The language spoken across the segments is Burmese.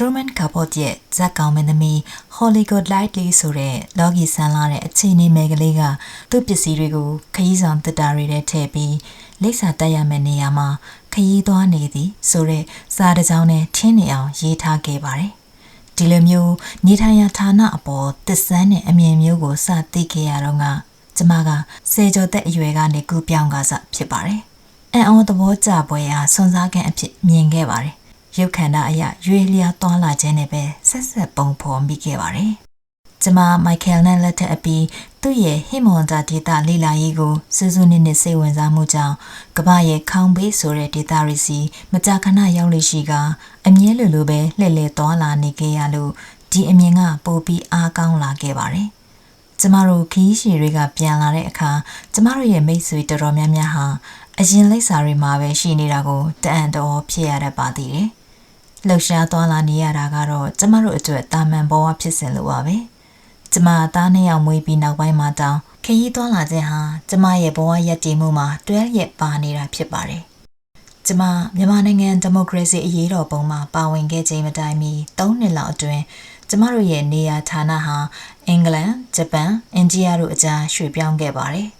Truman Capote ရဲ့ဇက်ကောင်မင်းသမီး Hollywood Lightly ဆိုတဲ့လော်ဂီဆန်လာတဲ့အခြေအနေမဲကလေးကသူ့ပစ္စည်းတွေကိုခရီးဆောင်တက်တာတွေထဲထည့်ပြီးလိပ်စာတက်ရမယ့်နေရာမှာခရီးသွားနေသည်ဆိုတဲ့စာတစ်ကြောင်းနဲ့ထင်းနေအောင်ရေးထားခဲ့ပါတယ်။ဒီလိုမျိုးနေထိုင်ရာဌာနအပေါ်တစ္ဆန်းနဲ့အမြင်မျိုးကိုစသိခဲ့ရတော့ကကျမကစေကျော်သက်အရွယ်ကနေကူပြောင်းကစားဖြစ်ပါတယ်။အံ့ဩသဘောကျပွဲရာစွန်စားကန်အဖြစ်မြင်ခဲ့ပါတယ်။ ရုပ်ခန္ဓာအရာရွေလျာသွားလာခြင်းနဲ့ပဲဆက်ဆက်ပုံဖော်မိခဲ့ပါတယ်။ကျမမိုက်ကယ်နဲ့လက်ထပ်အပြီးသူ့ရဲ့ဟိမွန်တာဒေတာလေလာရေးကိုစူးစူးနစ်နစ်စိတ်ဝင်စားမှုကြောင့်ကမ္ဘာရဲ့ခေါင်ဘေးဆိုတဲ့ဒေတာရီစီမကြာခဏရောက်လို့ရှိကအမြဲလိုလိုပဲလှည့်လည်သွားလာနေခဲ့ရလို့ဒီအမြင်ကပိုပြီးအားကောင်းလာခဲ့ပါတယ်။ကျမတို့ခီးရှည်တွေကပြန်လာတဲ့အခါကျမတို့ရဲ့မိတ်ဆွေတော်တော်များများဟာအရင်လိပ်စာတွေမှာပဲရှိနေတာကိုတအံ့တော်ဖြစ်ရတတ်ပါသေးတယ်။ လှုပ်ရှားသွားလာနေရတာကတော့ကျမတို့အတွက်တာမန်ဘဝဖြစ်စဉ်လိုပါပဲ။ကျမသားနှစ်ယောက်မွေးပြီးနောက်ပိုင်းမှာတောင်ခရီးသွားလာခြင်းဟာကျမရဲ့ဘဝရည်တည်မှုမှာတွဲရက်ပါနေတာဖြစ်ပါတယ်။ကျမမြန်မာနိုင်ငံဒီမိုကရေစီအရေးတော်ပုံမှာပါဝင်ခဲ့ခြင်းမတိုင်မီ3နှစ်လောက်အတွင်းကျမတို့ရဲ့နေရာဌာနဟာအင်္ဂလန်၊ဂျပန်၊အိန္ဒိယတို့အကြားရွှေ့ပြောင်းခဲ့ပါတယ်။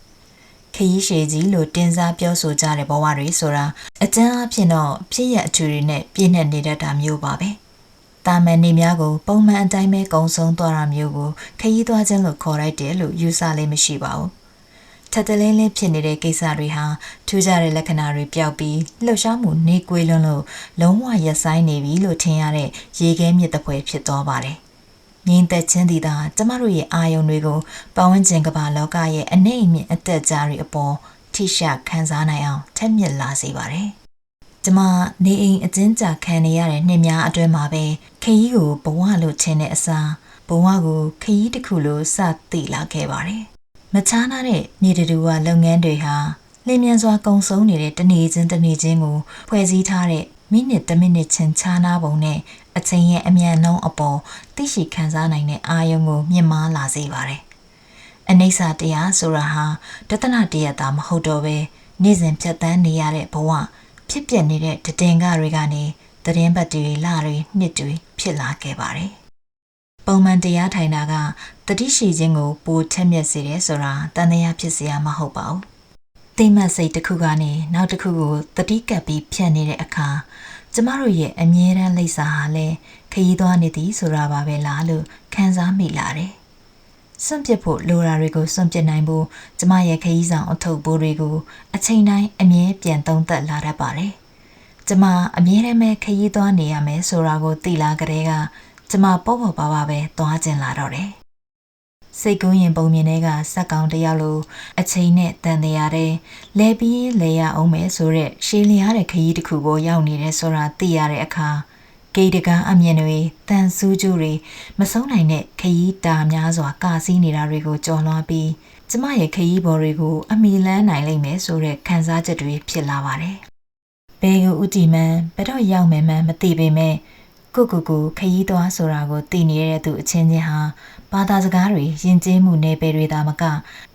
ခရီးရှည်ကြီးလို့တင်စားပြောဆိုကြတဲ့ဘဝတွေဆိုတာအကျဉ်းအဖြစ်တော့ဖြစ်ရအချူတွေနဲ့ပြည့်နှက်နေတတ်တာမျိုးပါပဲ။တာမန်နေများကိုပုံမှန်အတိုင်းပဲကုံဆုံးသွားတာမျိုးကိုခရီးသွားခြင်းလို့ခေါ်လိုက်တယ်လို့ယူဆလေးမရှိပါဘူး။ထက်တလင်းလေးဖြစ်နေတဲ့ကိစ္စတွေဟာထူးခြားတဲ့လက္ခဏာတွေပျောက်ပြီးလှုပ်ရှားမှုနေကွေးလွန်းလို့လုံးဝရက်ဆိုင်နေပြီလို့ထင်ရတဲ့ရေခဲမြစ်တစ်ပွဲဖြစ်သွားပါတယ်။ ငင်းသက်ချင်းသည်သာကျမတို့ရဲ့အာယုံတွေကိုပဝန်းကျင်ကမ္ဘာလောကရဲ့အနေအမြင့်အသက်ကြားတွေအပေါ်ထိရှခံစားနိုင်အောင်ထက်မြက်လာစေပါတယ်။ကျမနေအိမ်အကျဉ်းချခံနေရတဲ့နှစ်များအတွင်းမှာပဲခရီးကိုဘဝလို့ထင်တဲ့အစားဘဝကိုခရီးတစ်ခုလိုစသိလာခဲ့ပါတယ်။မချားနာတဲ့နေတူဝလုပ်ငန်းတွေဟာလင်းမြန်စွာကုံဆုံးနေတဲ့တနေ့ချင်းတနေ့ချင်းကိုဖွဲ့စည်းထားတဲ့ မိနစ်တစ်မိနစ်ချင်းခြားနာပုံနဲ့အချိန်ရဲ့အမြန်နှုန်းအပေါ်သိရှိခံစားနိုင်တဲ့အာယုံကိုမြင့်မားလာစေပါတယ်။အနိစ္စတရားဆိုတာဟာတသနာတရားသာမဟုတ်တော့ပဲနေ့စဉ်ဖြတ်သန်းနေရတဲ့ဘဝဖြစ်ပျက်နေတဲ့တည်ငါတွေကနေသတင်းပတ်တွေလတွေနှစ်တွေဖြစ်လာခဲ့ပါတယ်။ပုံမှန်တရားထိုင်တာကတတိရှိခြင်းကိုပိုထက်မြက်စေတယ်ဆိုတာတန်တရားဖြစ်စရာမဟုတ်ပါဘူး။ သိမှတ်စိတ်တစ်ခုကနေနောက်တစ်ခုကိုတတိကပ်ပြီးဖြတ်နေတဲ့အခါကျမတို့ရဲ့အမြဲတမ်းလိပ်စာဟာလည်းခရီးသွားနေသည်ဆိုတာပါပဲလားလို့ခံစားမိလာတယ်။စွန့်ပစ်ဖို့လိုတာတွေကိုစွန့်ပစ်နိုင်ဖို့ကျမရဲ့ခရီးဆောင်အထုပ်ပိုးတွေကိုအချိန်တိုင်းအမြဲပြန်သုံးသပ်လာတတ်ပါတယ်။ကျမအမြဲတမ်းပဲခရီးသွားနေရမယ်ဆိုတာကိုသိလာကြတဲ့ကကျမပေါ့ပေါ့ပါပါပဲသွားကျင်လာတော့တယ်။ စိတ်ကူးရင်ပုံမြင်တွေကစက်ကောင်တယောက်လိုအချိန်နဲ့တန်တရားတဲ့လဲပြီးလဲရအောင်မယ်ဆိုတော့ရှေးလျားတဲ့ခရီးတစ်ခုကိုရောက်နေတယ်ဆိုတာသိရတဲ့အခါဂေတကအမြင်တွေတန်ဆူးကျူတွေမဆုံးနိုင်တဲ့ခရီးတာများစွာကာစီးနေတာတွေကိုကြော်လွှားပြီးကျမရဲ့ခရီးပေါ်တွေကို အမိလန်းနိုင်လိမ့်မယ်ဆိုတဲ့ခံစားချက်တွေဖြစ်လာပါတယ်။ဘယ်ကိုဥတီမှန်ဘယ်တော့ရောက်မယ်မှန်းမသိပေမဲ့ ကိုကိုကိုခရီးသွားဆိုတာကိုသိနေတဲ့သူအချင်းချင်းဟာဘာသာစကားတွေယဉ်ကျေးမှုနယ်ပယ်တွေသာမက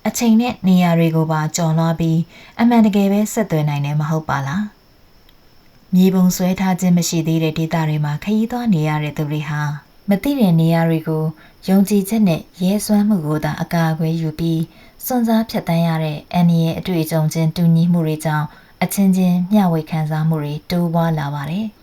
အချိန်နဲ့နေရာတွေကိုပါကြော်လွှားပြီးအမှန်တကယ်ပဲဆက်သွယ်နိုင်တယ်မဟုတ်ပါလားမြေပုံဆွဲထားခြင်းမရှိသေးတဲ့ဒေသတွေမှာခရီးသွားနေရတဲ့သူတွေဟာမသိတဲ့နေရာတွေကိုယုံကြည်ချက်နဲ့ရဲစွမ်းမှုကိုသာအကာအကွယ်ယူပြီးစွန့်စားဖြတ်တန်းရတဲ့အန်ရဲ့အတွေ့အကြုံချင်းတူညီမှုတွေကြောင့်အချင်းချင်းမျှဝေခံစားမှုတွေတိုးပွားလာပါတယ်။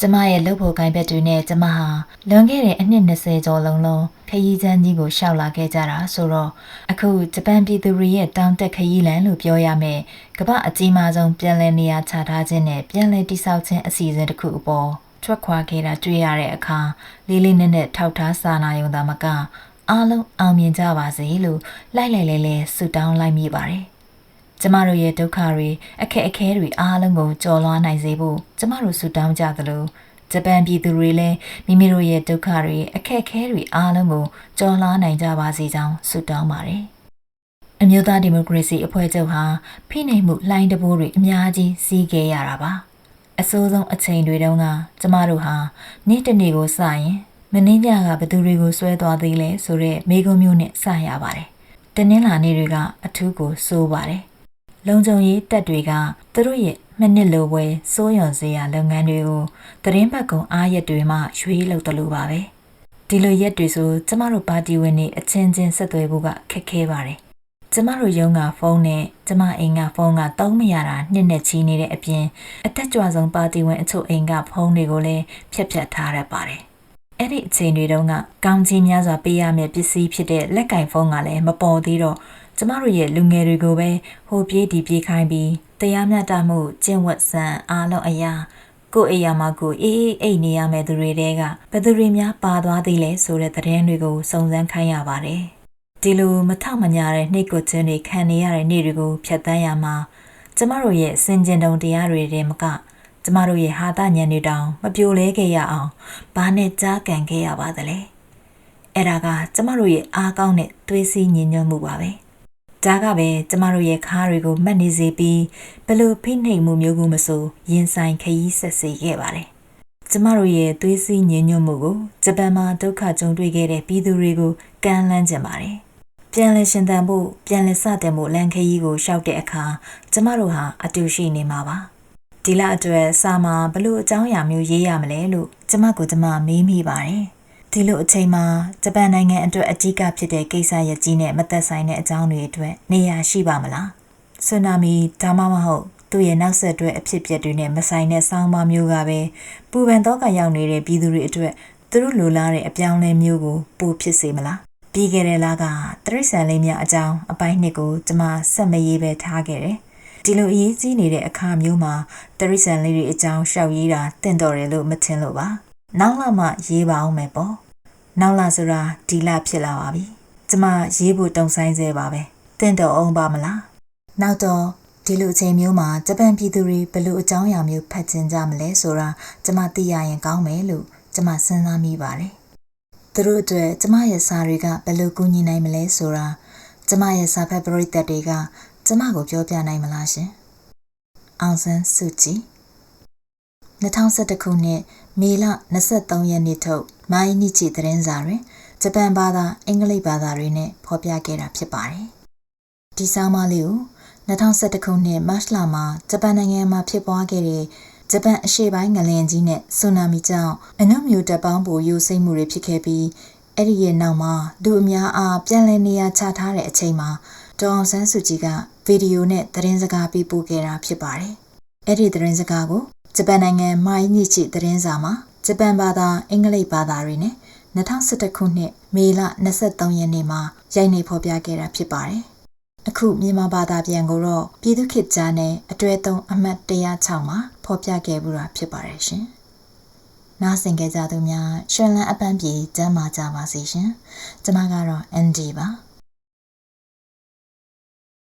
ကျမရဲ့လုပ်ဖို့ကိုင်ဘက်တွေနဲ့ကျမဟာလွန်ခဲ့တဲ့အနှစ်20ကျော်လုံးလုံးခရီးချမ်းကြီးကိုရှောက်လာခဲ့ကြတာဆိုတော့အခုဂျပန်ပြည်သူတွေရဲ့တောင်တက်ခရီးလမ်းလို့ပြောရမယ်ကမ္ဘာအကြီးမားဆုံးပြည်လဲနေရာချထားခြင်းနဲ့ပြည်လဲတိဆောက်ခြင်းအစီအစဉ်တစ်ခုအပေါ်ထွက်ခွာခဲ့တာတွေ့ရတဲ့အခါလေးလေးနက်နက်ထောက်ထားစာနာယုံသာမကအားလုံးအောင်မြင်ကြပါစေလို့လိုက်လိုက်လဲလဲဆုတောင်းလိုက်မိပါတယ် ကျမတို့ရဲ့ဒုက္ခတွေအခက်အခဲတွေအားလုံးကိုကျော်လွှားနိုင်စေဖို့ကျမတို့ဆုတောင်းကြသလိုဂျပန်ပြည်သူတွေလည်းမိမိတို့ရဲ့ဒုက္ခတွေအခက်အခဲတွေအားလုံးကိုကျော်လွှားနိုင်ကြပါစေကြောင်းဆုတောင်းပါတယ်။အမျိုးသားဒီမိုကရေစီအဖွဲ့ချုပ်ဟာဖိနှိပ်မှုလှိုင်းတဘိုးတွေအများကြီးစီးခဲ့ရတာပါ။အဆိုးဆုံးအချိန်တွေတုန်းကကျမတို့ဟာနေ့တစ်နေ့ကိုစရင်မင်းညကဘသူတွေကိုဆွဲသွားသေးလဲဆိုတော့မိကုံမျိုးနဲ့စရပါတယ်။တနင်္လာနေ့တွေကအထူးကိုစိုးပါတယ် လုံခြုံရေးတပ်တွေကသူတို့ရဲ့မနစ်လိုပွဲစိုးရွံစရာလုပ်ငန်းတွေကိုသတင်းပတ်ကုံအားရက်တွေမှရွေးလုပ်တယ်လို့ပါပဲဒီလိုရက်တွေဆိုကျမတို့ပါတီဝင်တွေအချင်းချင်းဆက်သွယ်ဖို့ကခက်ခဲပါတယ်ကျမတို့ရုံးကဖုန်းနဲ့ကျမအိမ်ကဖုန်းကတုံးမရတာနှစ်နဲ့ချီနေတဲ့အပြင်အတက်ကြွဆုံးပါတီဝင်အချို့အိမ်ကဖုန်းတွေကိုလည်းဖြတ်ဖြတ်ထားရပါတယ်အဲ့ဒီအချိန်တွေတုန်းကကောင်းကြီးများစွာပေးရမယ့်ပစ္စည်းဖြစ်တဲ့လက်ကင်ဖုန်းကလည်းမပေါ်သေးတော့ ကျမတို့ရဲ့လူငယ်တွေကိုပဲဟိုပြေးဒီပြေးခိုင်းပြီးတရားမျှတမှုကျင့်ဝတ်စံအားလုံးအရာကိုယ့်အိယာမှာကိုအေးအေးအိတ်နေရမယ့်သူတွေတဲကဘယ်သူတွေများပါသွားသေးလဲဆိုတဲ့သတင်းတွေကိုစုံစမ်းခိုင်းရပါတယ်ဒီလိုမထောက်မညာတဲ့နှိတ်ကွခြင်းတွေခံနေရတဲ့နေ့တွေကိုဖျက်ဆီးရမှာကျမတို့ရဲ့စင်ကြင်တုံတရားတွေတဲမကကျမတို့ရဲ့ဟာတာညံတွေတောင်မပြိုလဲခဲ့ရအောင်ဘာနဲ့ကြားကန်ခဲ့ရပါသလဲအဲ့ဒါကကျမတို့ရဲ့အားကောင်းတဲ့သွေးစည်းညီညွတ်မှုပါပဲ။ ဒါကပဲကျမတို့ရဲ့ခါးတွေကိုမှတ်နေစေပြီးဘလို့ဖိနှိပ်မှုမျိုးကူမဆိုရင်ဆိုင်ခရီးဆက်စေခဲ့ပါတယ်။ကျမတို့ရဲ့သွေးစည်းညင်ညွတ်မှုကိုဂျပန်မှာဒုက္ခကြုံတွေ့ခဲ့တဲ့ပြည်သူတွေကိုကမ်းလှမ်းကြပါတယ်။ပြန်လည်ရှင်သန်ဖို့ပြန်လည်စတင်ဖို့လန်ခရီးကိုရှောက်တဲ့အခါကျမတို့ဟာအတူရှိနေမှာပါ။ဒီလအတွက်စာမှာဘလို့အကြောင်းအရာမျိုးရေးရမလဲလို့ကျမကကျမမေးမိပါတယ်။ ဒီလိုအချိန်မှာဂျပန်နိုင်ငံအတွက်အကြီးကဖြစ်တဲ့ကိစ္စရပ်ကြီးနဲ့မသက်ဆိုင်တဲ့အကြောင်းတွေအတွက်နေရာရှိပါမလားဆူနာမီဒါမှမဟုတ်သူ့ရဲ့နောက်ဆက်တွဲအဖြစ်အပျက်တွေနဲ့မဆိုင်တဲ့ဆောင်းပါးမျိုးကပဲပူပန်တော့ကရောက်နေတဲ့ပြည်သူတွေအတွက်သူတို့လိုလားတဲ့အပြောင်းလဲမျိုးကိုပိုဖြစ်စေမလားပြီးခဲ့တဲ့လကတရိษံလေးများအကြောင်းအပိုင်းနှစ်ကိုကျွန်မဆက်မရေးပဲထားခဲ့တယ်ဒီလိုအရေးကြီးနေတဲ့အခါမျိုးမှာတရိษံလေးတွေအကြောင်းရှောက်ရေးတာတင့်တော်တယ်လို့မထင်လို့ပါ နောက်လာမှရေးပါအောင်မယ်ပေါ့နောက်လာဆိုတာဒီလဖြစ်လာပါပြီကျမရေးဖို့တုံဆိုင်စေပါပဲတင့်တော်အောင်ပါမလားနောက်တော့ဒီလိုအချိန်မျိုးမှာဂျပန်ပြည်သူတွေဘယ်လိုအကြောင်းအရာမျိုးဖတ်ချင်ကြမလဲဆိုတာကျမသိရရင်ကောင်းမယ်လို့ကျမစဉ်းစားမိပါတယ်သူတို့အတွက်ကျမရဲ့စာတွေကဘယ်လိုကူညီနိုင်မလဲဆိုတာကျမရဲ့စာဖတ်ပရိသတ်တွေကကျမကိုပြောပြနိုင်မလားရှင်အောင်ဆန်းစုကြည်2011ခုနှစ် မေလ23ရက်နေ့ထုတ်မိုင်းနိချီသတင်းစာတွင်ဂျပန်ဘာသာအင်္ဂလိပ်ဘာသာတွေနဲ့ဖော်ပြခဲ့တာဖြစ်ပါတယ်။ဒီဆောင်းပါးလေးကို2011ခုနှစ်မတ်လမှာဂျပန်နိုင်ငံမှာဖြစ်ပွားခဲ့တဲ့ဂျပန်အရှေ့ပိုင်းငလျင်ကြီးနဲ့ဆူနာမီကြောင့်အနုမျိုးတပ်ပေါင်းပိုယိုစိမ့်မှုတွေဖြစ်ခဲ့ပြီးအဲ့ဒီရဲ့နောက်မှာလူအများအားပြန်လည်နေရာချထားတဲ့အချိန်မှာဒေါအောင်ဆန်းစုကြည်ကဗီဒီယိုနဲ့သတင်းစကားပေးပို့ခဲ့တာဖြစ်ပါတယ်။အဲ့ဒီသတင်းစကားကို ဂျပန်နိုင်ငံမိုင်းညစ်ချီသတင်းစာမှာဂျပန်ဘာသာအင်္ဂလိပ်ဘာသာတွေနဲ့2011ခုနှစ်မေလ23ရက်နေ့မှာရိုက်နှိပ်ဖော်ပြခဲ့တာဖြစ်ပါတယ်။အခုမြန်မာဘာသာပြန်ကိုတော့ပြည်သူခေတ်ကြားနဲ့အတွဲသုံးအမှတ်106မှာဖော်ပြခဲ့မှုတာဖြစ်ပါတယ်ရှင်။နားဆင်ကြကြသူများရှင်လန်းအပန်းပြေကျမ်းမာကြပါစေရှင်။ကျွန်မကတော့ ND ပါ။